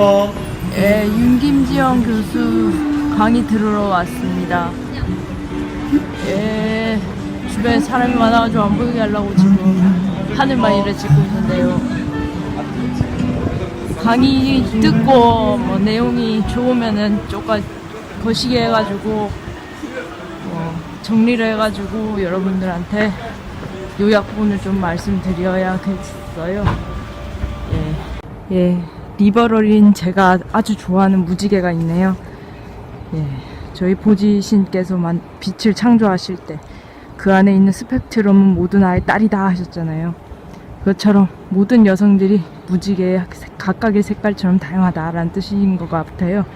고맙습니다. 예, 윤김지영 교수 강의 들으러 왔습니다. 예, 주변에 사람이 많아가지고 안 보이게 하려고 지금 하늘만 이래 찍고 있는데요. 강의 듣고 뭐 내용이 좋으면은 조금 거시게 해가지고 뭐 정리를 해가지고 여러분들한테 요약본을 좀 말씀드려야겠어요. 예. 예, 리버럴인 제가 아주 좋아하는 무지개가 있네요. 예, 저희 보지신께서만 빛을 창조하실 때 그 안에 있는 스펙트럼은 모두 나의 딸이다 하셨잖아요. 그것처럼 모든 여성들이 무지개의 각각의 색깔처럼 다양하다라는 뜻인 것 같아요.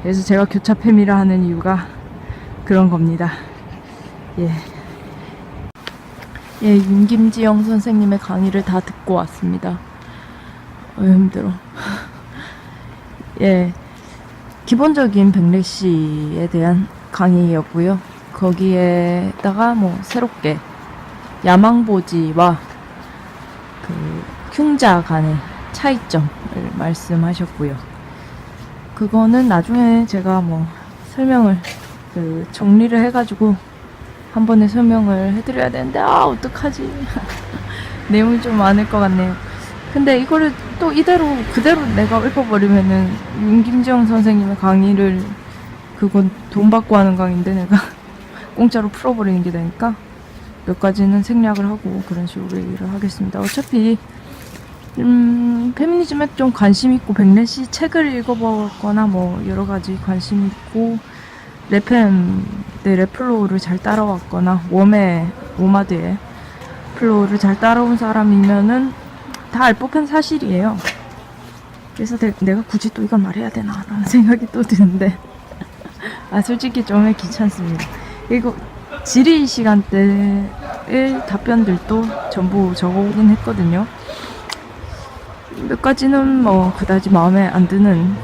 그래서 제가 교차팸이라 하는 이유가 그런 겁니다. 예. 예, 윤김지영 선생님의 강의를 다 듣고 왔습니다. 어, 힘들어. 예. 기본적인 백래시에 대한 강의였고요. 거기에다가 뭐 새롭게 야망보지와 그 흉자 간의 차이점을 말씀하셨고요. 그거는 나중에 제가 뭐 설명을 그 정리를 해가지고 한 번에 설명을 해드려야 되는데 아 어떡하지 내용이 좀 많을 것 같네요. 근데 이거를 또 이대로 그대로 내가 읊어버리면은 윤김지영 선생님의 강의를 그건 돈 받고 하는 강의인데 내가 공짜로 풀어버리는 게 되니까 몇 가지는 생략을 하고 그런 식으로 얘기를 하겠습니다. 어차피 음, 페미니즘에 좀 관심 있고 백래 씨 책을 읽어보거나 뭐 여러 가지 관심 있고 래팸 내 래플로우를 잘 따라왔거나 웜의 오마드의 플로우를 잘 따라온 사람이면은 다 알 법한 사실이에요. 그래서 내, 내가 굳이 또 이걸 말해야 되나 라는 생각이 또 드는데 아 솔직히 좀 귀찮습니다. 그리고 질의 시간대의 답변들도 전부 적어오긴 했거든요. 몇 가지는 뭐 그다지 마음에 안 드는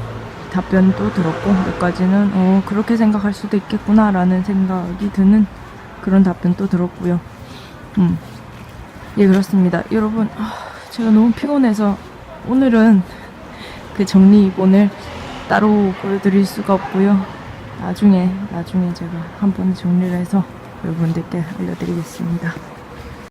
답변도 들었고 몇 가지는 어 그렇게 생각할 수도 있겠구나라는 생각이 드는 그런 답변도 들었고요. 음. 예 그렇습니다. 여러분 아, 제가 너무 피곤해서 오늘은 그 정리본을 따로 보여드릴 수가 없고요. 나중에 나중에 제가 한 번 정리를 해서 여러분들께 알려드리겠습니다.